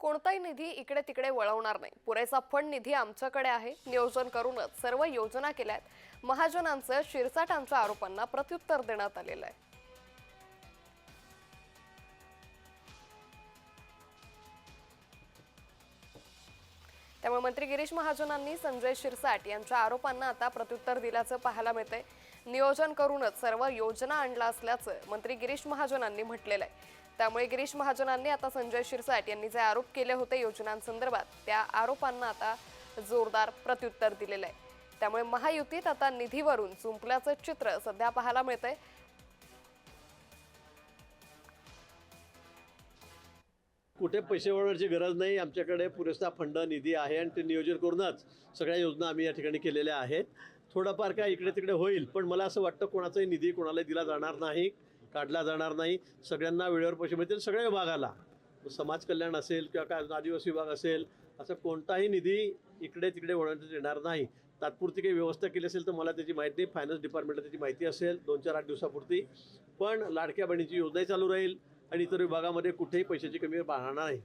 कोणताही निधी इकडे तिकडे वळवणार नाही. पुरेसा फंड निधी आमच्याकडे आहे. नियोजन करूनच सर्व योजना केल्यात. महाजनांचं शिरसाटांच्या आरोपांना प्रत्युत्तर देण्यात आलेलं आहे. त्यामुळे मंत्री गिरीश महाजनांनी संजय शिरसाट यांच्या आरोपांना आता प्रत्युत्तर दिल्याचं पाहायला मिळतंय. नियोजन करूनच सर्व योजना आणला असल्याचं मंत्री गिरीश महाजनांनी म्हटलेलं आहे. त्यामुळे गिरीश महाजनांनी आता संजय शिरसाट यांनी जे आरोप केले होते योजनांसंदर्भात त्या आरोपांना आता जोरदार प्रत्युत्तर दिलेलं आहे. त्यामुळे महायुतीत आता निधीवरून जुंपल्याचं चित्र सध्या पाहायला मिळतंय. कुठे पैसे वळवण्याची गरज नाही आमच्याकडे पुरेसा फंड निधी आहे आणि ते नियोजन करूनच सगळ्या योजना आम्ही या ठिकाणी केलेल्या आहेत. थोडंफार काय इकडे तिकडे होईल पण मला असं वाटतं कोणाचाही निधी कोणाला दिला जाणार नाही काढला जाणार नाही. सगळ्यांना वेळेवर पैसे मिळतील सगळ्या विभागाला. समाज कल्याण असेल किंवा काय आदिवासी विभाग असेल असं कोणताही निधी इकडे तिकडे वळवण्यात येणार नाही. तात्पुरती काही व्यवस्था केली असेल तर मला त्याची माहिती नाही. फायनान्स डिपार्टमेंटला त्याची माहिती असेल दोन चार आठ दिवसापुरती. पण लाडक्या बहिणीची योजनाही चालू राहील. आणि इतर विभागामध्ये कुठेही पैशाची कमी राहणार नाही.